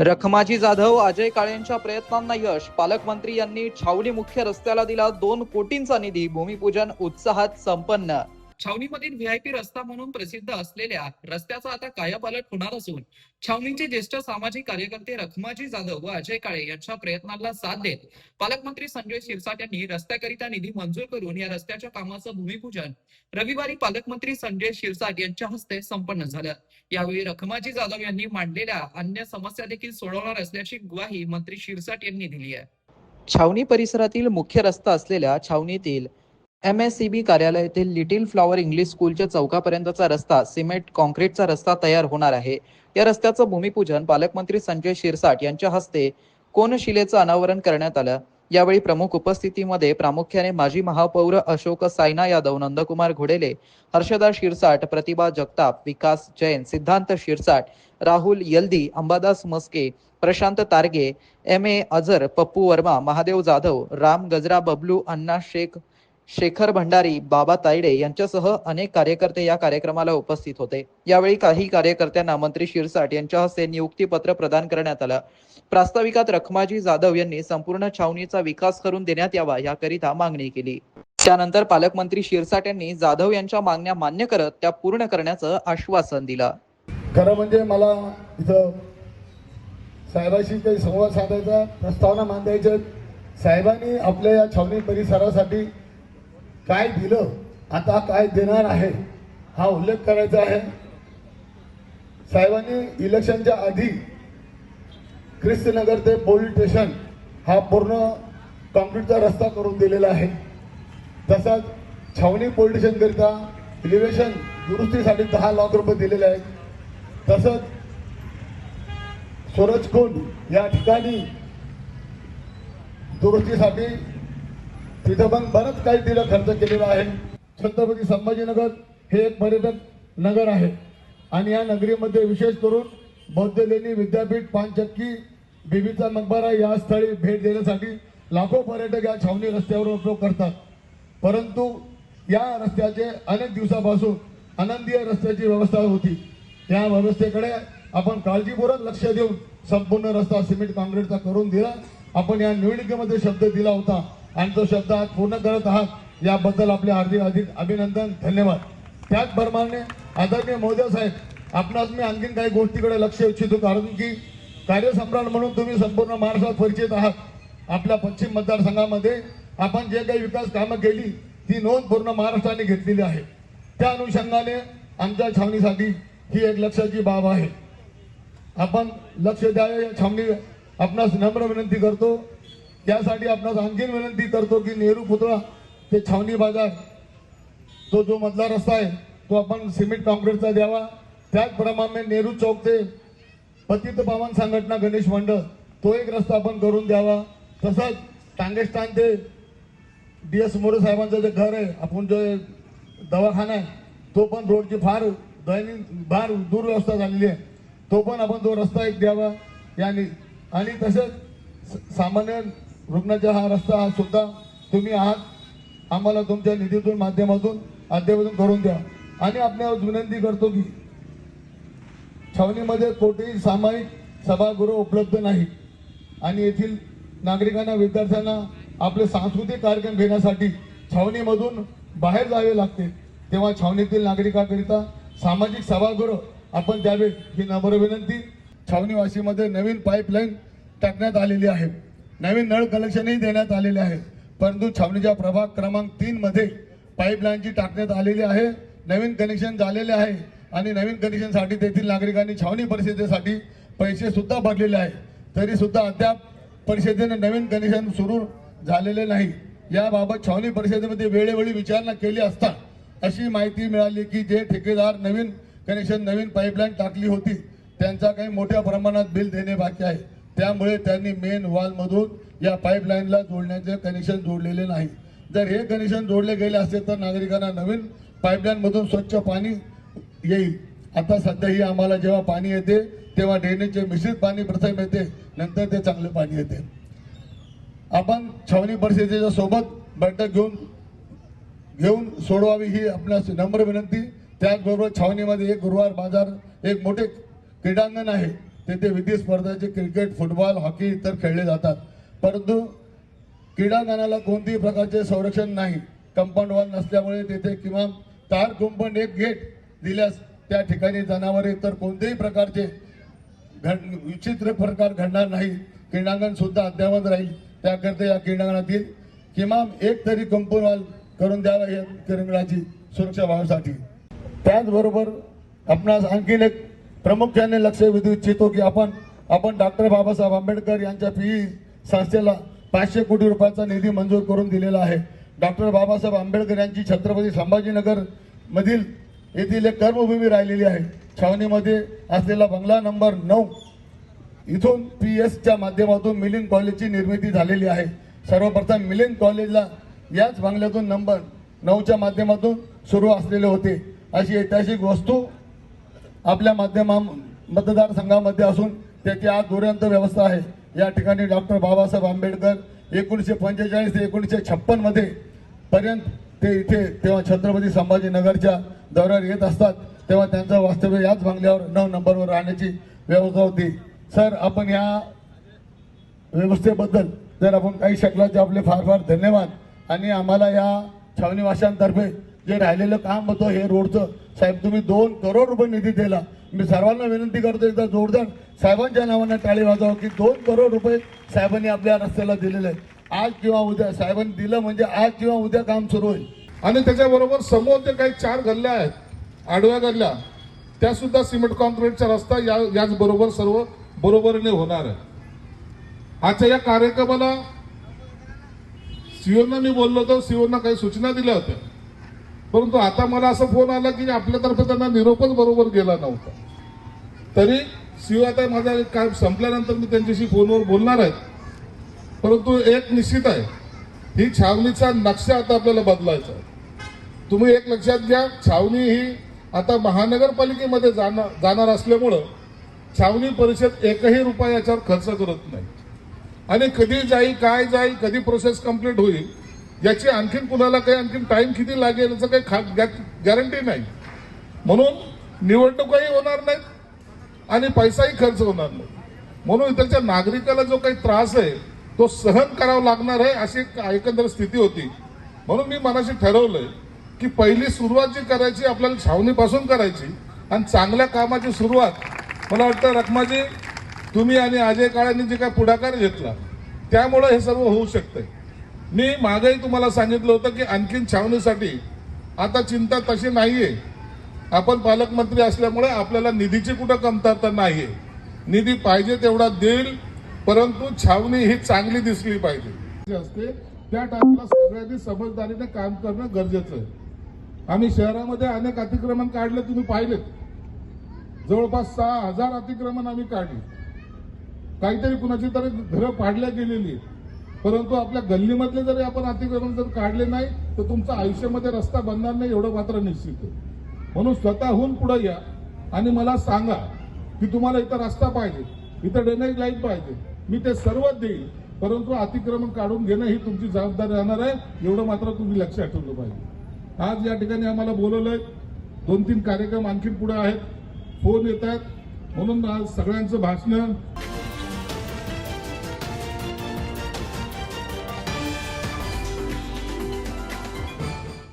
रखमाजी जाधव अजय काळेंच्या प्रयत्नांना यश. पालकमंत्री यांनी छावणी मुख्य रस्त्याला दिला दोन कोटींचा निधी. भूमिपूजन उत्साहात संपन्न. छावणीमधील व्हीआयपी रस्ता म्हणून प्रसिद्ध असलेल्या रस्त्याचा आता कायापालट होणार असून छावणीचे ज्येष्ठ सामाजिक कार्यकर्ते रखमाजी जाधव व अजय काळे यांच्या प्रयत्नांना साथ देत पालकमंत्री संजय शिरसाट यांनी रस्त्याकरिता निधी मंजूर करून या रस्त्याच्या कामाचं भूमिपूजन रविवारी पालकमंत्री संजय शिरसाट यांच्या हस्ते संपन्न झालं. यावेळी रखमाजी जाधव यांनी मांडलेल्या अन्य समस्या देखील सोडवणार असल्याची ग्वाही मंत्री शिरसाट यांनी दिली आहे. छावणी परिसरातील मुख्य रस्ता असलेल्या छावणीतील एम एस सी बी कार्यालयातील लिटिल फ्लॉवर इंग्लिश स्कूलच्या चौकापर्यंतचा रस्ता सिमेंट कॉन्क्रीटचा रस्ता तयार होणार आहे. या रस्त्याचं भूमिपूजन पालकमंत्री संजय शिरसाट यांच्या हस्ते कोनशिलेचं अनावरण करण्यात आलं. यावेळी प्रमुख उपस्थितीमध्ये प्रामुख्याने माजी महापौर अशोक सायना यादव नंदकुमार घोडेले हर्षदा शिरसाट प्रतिभा जगताप विकास जैन सिद्धांत शिरसाट राहुल यल्दी अंबादास मस्के प्रशांत तारगे एम ए अझर पप्पू वर्मा महादेव जाधव राम गजरा बबलू अण्णा शेख शेखर भंडारी बाबा तायडे यांच्यासह अनेक कार्यकर्ते या कार्यक्रमाला उपस्थित होते. यावेळी काही कार्यकर्त्यांना मंत्री शिरसाट यांच्या हस्ते नियुक्तीपत्र प्रदान करण्यात आलं. प्रास्ताविकात रखमाजी जाधव यांनी संपूर्ण छावणीचा विकास करून देण्यात यावा याकरिता मागणी केली. त्यानंतर पालकमंत्री शिरसाट यांनी जाधव यांच्या मागण्या मान्य करत त्या पूर्ण करण्याचं आश्वासन दिलं. खरं म्हणजे मला इथं साहेबाशी काही संवाद साधायचा प्रस्तावना मांडायच्या साहेबांनी आपल्या या छावणी परिसरासाठी काय दिलं आता काय देणार आहे हा उल्लेख करायचा आहे. साहेबांनी इलेक्शनच्या आधी ख्रिस्तनगर ते पोलीस स्टेशन हा पूर्ण कॉन्क्रीटचा रस्ता करून दिलेला आहे. तसाच छावणी पोलीस स्टेशनकरिता इलिव्हेशन दुरुस्तीसाठी दहा लाख रुपये दिलेले आहेत. तसंच सूरजकुंड या ठिकाणी दुरुस्तीसाठी तिथं पण बरंच काही दिलं खर्च केलेला आहे. छत्रपती संभाजीनगर हे एक पर्यटक नगर आहे. आणि या नगरीमध्ये विशेष करून बौद्ध लेणी विद्यापीठ पानचक्की बीबीचा मकबरा या स्थळी भेट देण्यासाठी लाखो पर्यटक या छावणी रस्त्यावर उपयोग करतात. परंतु या रस्त्याचे अनेक दिवसापासून आनंदीय रस्त्याची व्यवस्था होती. या व्यवस्थेकडे आपण काळजीपूर्वक लक्ष देऊन संपूर्ण रस्ता सिमेंट काँक्रीटचा करून दिला. आपण या निवडणुकीमध्ये शब्द दिला होता. आणि तो शब्द आज पूर्ण करत आहात याबद्दल आपले हार्दिक अधिक अभिनंदन धन्यवाद. त्याचप्रमाणे आदरणीय मोदी साहेब आपणास मी आणखीन काही गोष्टीकडे लक्ष इच्छितो कारण की कार्यसम्राट म्हणून तुम्ही संपूर्ण महाराष्ट्रात परिचित आहात. आपल्या पश्चिम मतदारसंघामध्ये आपण जे काही विकास कामं केली ती नोंद पूर्ण महाराष्ट्राने घेतलेली आहे. त्या अनुषंगाने आमच्या छावणीसाठी ही एक लक्षाची बाब आहे. आपण लक्ष द्यावे या छावणी आपणास नम्र विनंती करतो. त्यासाठी आपणास आणखीन विनंती करतो की नेहरू पुतळा ते छावणी बाजार तो जो मधला रस्ता आहे तो आपण सिमेंट कॉन्क्रीटचा द्यावा. त्याचप्रमाणे नेहरू चौक ते पतित पावन संघटना गणेश मंडळ तो एक रस्ता आपण करून द्यावा. तसंच टांगेस्तान ते डी एस मोरे साहेबांचं जे घर आहे आपण जो दवाखाना आहे तो पण रोडची फार दैनिक फार दुर्व्यवस्था झालेली आहे. तो पण आपण तो रस्ता एक द्यावा. याने आणि तसंच स- सामान्य रुग्णाचा हा रस्ता हा सुद्धा तुम्ही आहात. आम्हाला तुमच्या निधीतून माध्यमातून अद्यावधून करून द्या. आणि आपल्यावर विनंती करतो की छावणीमध्ये कोठेही सामायिक सभागृह उपलब्ध नाही. आणि येथील नागरिकांना विद्यार्थ्यांना आपले सांस्कृतिक कार्यक्रम घेण्यासाठी छावणीमधून बाहेर जावे लागते. तेव्हा छावणीतील नागरिकांकरिता सामाजिक सभागृह आपण द्यावे ही नम्र विनंती. छावणीवासीमध्ये नवीन पाईपलाईन टाकण्यात आलेली आहे. नवीन नळ कनेक्शनही देण्यात आलेले आहे परंतु छावणीच्या प्रभाग क्रमांक तीन मध्ये पाईपलाईनची टाकण्यात आलेली आहे. नवीन कनेक्शन झालेले आहे आणि नवीन कनेक्शनसाठी तेथील नागरिकांनी छावणी परिषदेसाठी पैसे सुद्धा भरलेले आहे तरी सुद्धा अद्याप परिषदेने नवीन कनेक्शन सुरू झालेले नाही. याबाबत छावणी परिषदेमध्ये वेळोवेळी विचारणा केली असता अशी माहिती मिळाली की जे ठेकेदार नवीन कनेक्शन नवीन पाईपलाईन टाकली होती त्यांचा काही मोठ्या प्रमाणात बिल देणे बाकी आहे. त्यामुळे त्यांनी मेन वॉलमधून या पाईपलाईनला जोडण्याचे कनेक्शन जोडलेले नाही जर हे कनेक्शन जोडले गेले असते तर नागरिकांना नवीन पाईपलाईनमधून स्वच्छ पाणी येईल. आता सध्या ही आम्हाला जेव्हा पाणी येते तेव्हा ड्रेनेजचे मिश्रित पाणी प्रथम येते नंतर ते चांगले पाणी येते. आपण छावणी परिषदेच्या सोबत बैठक घेऊन घेऊन सोडवावी ही आपणास नम्र विनंती. त्याचबरोबर छावणीमध्ये एक गुरुवार बाजार एक मोठे क्रीडांगण आहे. तेथे विधी स्पर्धाचे क्रिकेट फुटबॉल हॉकी इतर खेळले जातात. परंतु क्रीडांगणाला कोणत्याही प्रकारचे संरक्षण नाही. कंपाऊंड वॉल नसल्यामुळे तेथे किमान तार कुंपण एक गेट दिल्यास त्या ठिकाणी जनावरे तर कोणत्याही प्रकारचे घड विचित्र प्रकार घडणार नाही. क्रीडांगण सुद्धा अद्यावत राहील. त्याकरता या क्रीडांगणातील किमान एक तरी कंपाऊंड वॉल करून द्यावा या क्रीडांगणाची सुरक्षा व्हावीसाठी त्याचबरोबर आपणास आणखीन एक प्रामुख्याने लक्ष वेधू इच्छितो की आपण आपण डॉक्टर बाबासाहेब आंबेडकर यांच्या पीई संस्थेला पाचशे कोटी रुपयाचा निधी मंजूर करून दिलेला आहे. डॉक्टर बाबासाहेब आंबेडकर यांची छत्रपती संभाजीनगर मधील येथील एक कर्मभूमी राहिलेली आहे. छावणीमध्ये असलेला बंगला नंबर नऊ इथून पी एसच्या माध्यमातून मिलिंद कॉलेजची निर्मिती झालेली आहे. सर्वप्रथम मिलिंद कॉलेजला याच बंगल्यातून नंबर नऊच्या माध्यमातून सुरू असलेले होते. अशी ऐतिहासिक वस्तू आपल्या माध्यमा मतदारसंघामध्ये असून त्याची आज दुर्यंत व्यवस्था आहे. या ठिकाणी डॉक्टर बाबासाहेब आंबेडकर एकोणीसशे पंचेचाळीस ते एकोणीसशे छप्पनमध्ये पर्यंत ते इथे तेव्हा छत्रपती संभाजीनगरच्या दौऱ्यावर येत असतात. तेव्हा त्यांचं वास्तव्य याच बंगल्यावर नऊ नंबरवर राहण्याची व्यवस्था होती. सर आपण या व्यवस्थेबद्दल जर आपण काही शकला आपले फार फार धन्यवाद. आणि आम्हाला या छावणीवाशांतर्फे जे राहिलेलं काम होतं हे रोडचं साहेब तुम्ही दोन करोड रुपये निधी दिला. मी सर्वांना विनंती करतो एकदा जोरदार साहेबांच्या नावानं टाळी वाजावं की दोन करोड रुपये साहेबांनी आपल्या रस्त्याला दिलेले आहेत. आज किंवा उद्या साहेबांनी दिलं म्हणजे आज किंवा उद्या काम सुरू होईल. आणि त्याच्याबरोबर समोर जे काही चार गल्ल्या आहेत आडव्या गल्ल्या त्या सुद्धा सिमेंट कॉन्क्रीटचा रस्ता या याच बरोबर सर्व बरोबरीने होणार आहे. आजच्या या कार्यक्रमाला सीओना मी बोललो होतो सीओना काही सूचना दिल्या होत्या. परंतु आता मला असं फोन आला की आपल्यातर्फे त्यांना निरोपच बरोबर गेला नव्हता. तरी सीओ आता माझा काम संपल्यानंतर मी त्यांच्याशी फोनवर बोलणार आहेत परंतु एक निश्चित आहे ही छावणीचा नक्षा आता आपल्याला बदलायचा आहे. तुम्ही एक लक्षात घ्या छावणी ही आता महानगरपालिकेमध्ये जाणार जाणार असल्यामुळं छावणी परिषद एकही रुपया याच्यावर खर्च करत नाही. आणि कधी जाईल काय जाईल कधी प्रोसेस कंप्लीट होईल याची आणखीन कुणाला काही आणखीन टाइम किती लागेल याचं काही गॅरंटी नाही. म्हणून निवडणुकाही होणार नाहीत आणि पैसाही खर्च होणार नाही. म्हणून इथलच्या नागरिकाला जो काही त्रास आहे तो सहन करावा लागणार आहे अशी एक एकंदर स्थिती होती. म्हणून मी मनाशी ठरवलंय की पहिली सुरुवात जी करायची आपल्याला छावणीपासून करायची आणि चांगल्या कामाची सुरुवात मला वाटतं रखमाजी तुम्ही आणि अजय काळांनी जे काय पुढाकार घेतला त्यामुळं हे सर्व होऊ शकतंय. मी मागेही तुम्हाला सांगितलं होतं की आणखीन छावणीसाठी आता चिंता तशी नाहीये. आपण पालकमंत्री असल्यामुळे आपल्याला निधीची कुठं कमतरता नाहीये. निधी पाहिजे तेवढा देईल परंतु छावणी ही चांगली दिसली पाहिजे. असते त्या टाइमला सगळ्यांनी समजदारीने काम करणं गरजेचं आहे. आम्ही शहरामध्ये अनेक अतिक्रमण काढले तुम्ही पाहिलेत. जवळपास सहा हजार अतिक्रमण आम्ही काढली. काहीतरी कुणाची तरी घरं पाडल्या गेलेली आहेत. परंतु आपल्या गल्लीमधले जरी आपण अतिक्रमण जर काढले नाही तर तुमचं आयुष्यामध्ये रस्ता बनणार नाही एवढं मात्र निश्चित आहे. म्हणून स्वतःहून पुढे या आणि मला सांगा की तुम्हाला इथं रस्ता पाहिजे इथं ड्रेनेज लाईन पाहिजे. मी ते सर्व देईल परंतु अतिक्रमण काढून घेणं ही तुमची जबाबदारी राहणार आहे एवढं मात्र तुम्ही लक्षात ठेवलं पाहिजे. आज या ठिकाणी आम्हाला बोलवलंय दोन तीन कार्यक्रम आणखी पुढे आहेत फोन येत आहेत म्हणून आज सगळ्यांचं भाषण